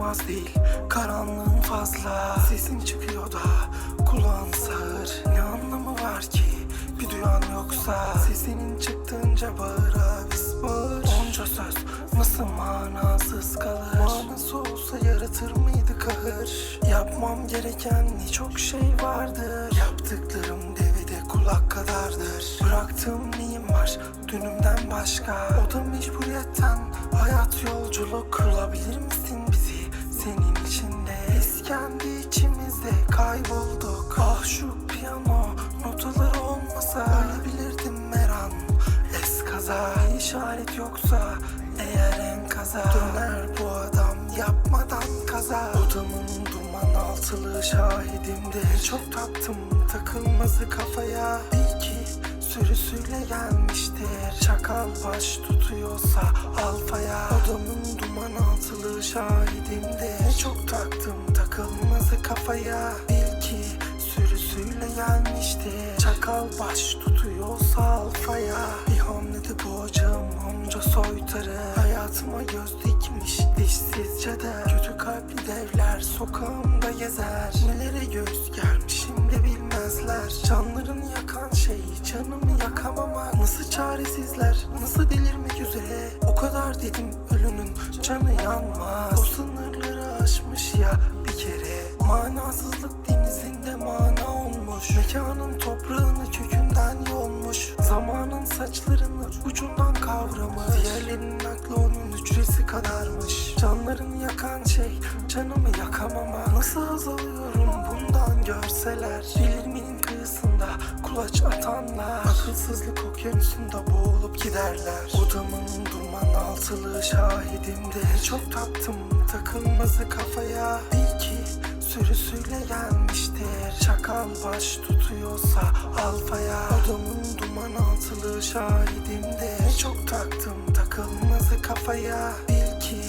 az değil. Karanlığın fazla. Sesin çıkıyor da kulağın sağır. Ne anlamı var ki bir duyan yoksa? Sesinin çıktığınca bağır avis bağır Onca söz nasıl manasız kalır? Manası olsa yaratır mıydı kahır? Yapmam gereken ne çok şey vardır. Yaptıklarım devide kulak kadardır. Bıraktığım neyim var dünümden başka? O da mecburiyetten hayat yolculuk Kılabilir misin senin içinde. Biz kendi içimizde kaybolduk. Ah şu piyano notaları olmasa Ölebilirdim her an. Eskaza işaret yoksa eğer enkaza. Döner bu adam yapmadan kaza. Odamın duman altılı şahidimdir. Çok taktım takılmazı kafaya. Bil ki sürüsüyle gelmiştir. Çakal baş tutuyorsa alfaya. Odamın duman altılı şahidimdir Çok taktım takılmazı kafaya. Bil ki sürüsüyle gelmiştir Çakal baş tutuyorsa alfaya. Bir hamlede boğacağım onca soytarı. Hayatıma göz dikmiş dişsiz cadı Kötü kalpli devler sokağımda gezer. Nelere göz germişim de bilmezler. Canlarını yakan şey canımı yakamamak. Nasıl çaresizler yanmaz O sınırları aşmış ya bir kere. Manasızlık denizinde mana olmuş. Mekanın toprağını kökünden yolmuş. Zamanın saçlarını ucundan kavramış. Diğerlerinin aklı onun hücresi kadarmış. Canlarını yakan şey canımı yakamama. Nasıl haz alıyorum bundan görseler. Delirmenin kıyısında kulaç atanlar. Akılsızlık okyanusunda boğulup giderler. Odamın duman altılı şahidimdir. Çok taktım takılmazı kafaya. Bil ki sürüsüyle gelmiştir. Çakal baş tutuyorsa alfaya. Odamın duman altılı şahidimdir. Çok taktım takılmazı kafaya. Bil ki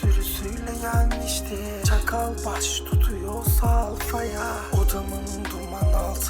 sürüsüyle gelmiştir. Çakal baş tutuyorsa alfaya. Odamın duman altı